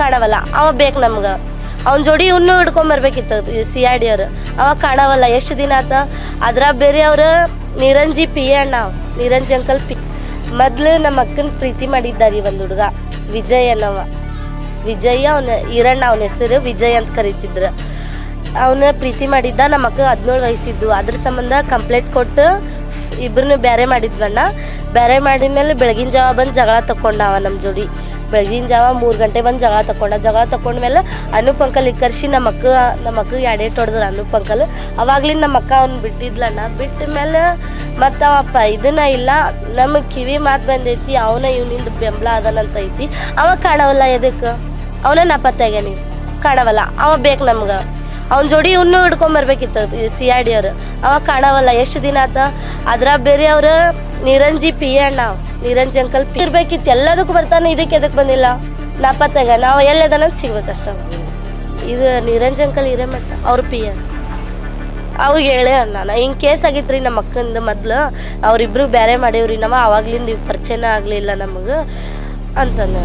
ಕಾಣವಲ್ಲ, ಅವ ಬೇಕು ನಮ್ಗೆ. ಅವ್ನ ಜೋಡಿ ಇನ್ನೂ ಹಿಡ್ಕೊಂಬರ್ಬೇಕಿತ್ತು ಸಿ ಐ ಡಿ ಅವ್ರು. ಅವ ಕಾಣವಲ್ಲ, ಎಷ್ಟು ದಿನ ಆತ? ಅದ್ರ ಬೇರೆ ಅವರು ನಿರಂಜಿ ಪಿ ಅಣ್ಣ. Niranji uncle P. ಮೊದ್ಲು ನಮ್ಮ ಅಕ್ಕನ ಪ್ರೀತಿ ಮಾಡಿದ್ದಾರೆ ಒಂದು ಹುಡುಗ, ವಿಜಯ್ ಅನ್ನವ. ವಿಜಯ್ ಅವನ, ಈರಣ್ಣ ಅವನ ಹೆಸರು ವಿಜಯ್ ಅಂತ ಕರಿತಿದ್ರು. ಅವನ ಪ್ರೀತಿ ಮಾಡಿದ್ದ ನಮ್ಮ ಅಕ್ಕ ಹದಿನೇಳು ವಯಸ್ಸಿದ್ದು. ಅದ್ರ ಸಂಬಂಧ ಕಂಪ್ಲೇಂಟ್ ಕೊಟ್ಟು ಇಬ್ಬರನ್ನು ಬೇರೆ ಮಾಡಿದ್ವಣ್ಣ. ಬೇರೆ ಮಾಡಿದ್ಮೇಲೆ ಬೆಳಗಿನ ಜಾವ ಬಂದು ಜಗಳ ತಕ್ಕೊಂಡವ ನಮ್ಮ ಜೋಡಿ. ಬೆಳಗಿನ ಜಾವ ಮೂರು ಗಂಟೆ ಬಂದು ಜಗಳ ತಕೊಂಡ, ಜಗಳ ತಕೊಂಡ್ಮೇಲೆ ಅನೂಪ್ ಅಂಕಲ್ ಕರ್ಸಿ ನಮ್ಮ ಅಕ್ಕ ನಮ್ಮ ಅಕ್ಕ ಎಡೆಟ್ ಹೊಡೆದ್ರು ಅನೂಪ್ ಅಂಕಲ್. ಅವಾಗ್ಲಿಂದ ನಮ್ಮ ಅಕ್ಕ ಅವ್ನು ಬಿಟ್ಟಿದ್ಲಣ್ಣ. ಬಿಟ್ಟ ಮೇಲೆ ಮತ್ತು ಅವಪ್ಪ ಇದನ್ನ ಇಲ್ಲ, ನಮ್ಮ ಕಿವಿ ಮಾತು ಬಂದೈತಿ, ಅವನ ಇವನಿಂದ ಬೆಂಬಲ ಅದನಂತ ಐತಿ ಅವ ಕಾಣವಲ್ಲ ಎದಕ್ಕೆ? ಅವನ ನಾಪತ್ತಾಗ್ಯಾನಿ ಕಾಣವಲ್ಲ. ಅವ ಬೇಕು ನಮ್ಗೆ. ಅವ್ನ ಜೋಡಿ ಇನ್ನೂ ಹಿಡ್ಕೊಂಬರ್ಬೇಕಿತ್ತು ಸಿ ಐ ಡಿ ಅವ್ರು. ಅವ ಕಾಣವಲ್ಲ, ಎಷ್ಟು ದಿನ ಆತ? ಅದ್ರ ಬೇರೆ ಅವ್ರು ನಿರಂಜಿ ಪಿ ಅಣ್ಣ. ನಿರಂಜಿ ಅಂಕಲ್ ಪಿ ಇರ್ಬೇಕಿತ್ತು, ಎಲ್ಲದಕ್ಕೂ ಬರ್ತಾನೆ, ಇದಕ್ಕೆ ಎದಕ್ಕೆ ಬಂದಿಲ್ಲ. ನಾಪತ್ತಾಗ ನಾವು ಎಲ್ಲದನ್ನ ಸಿಗ್ಬೇಕಷ್ಟ ಇದು ನಿರಂಜಿ ಅಂಕಲ್ ಹಿರೇಮಠ, ಅವ್ರ ಪಿ ಅಣ್ಣ ಅವ್ರಿಗೆ ಹೇಳೇ ನಾನು ಹಿಂಗೆ ಕೇಸ್ ಆಗಿತ್ರಿ ನಮ್ಮ ಅಕ್ಕಂದು ಮೊದ್ಲು, ಅವರಿಬ್ರು ಬೇರೆ ಮಾಡೇವ್ರಿ ನಾವು ಅವಾಗ್ಲಿಂದ ಪರಿಚಯನ ಆಗಲಿಲ್ಲ ನಮಗೆ, ಅಂತಂದ.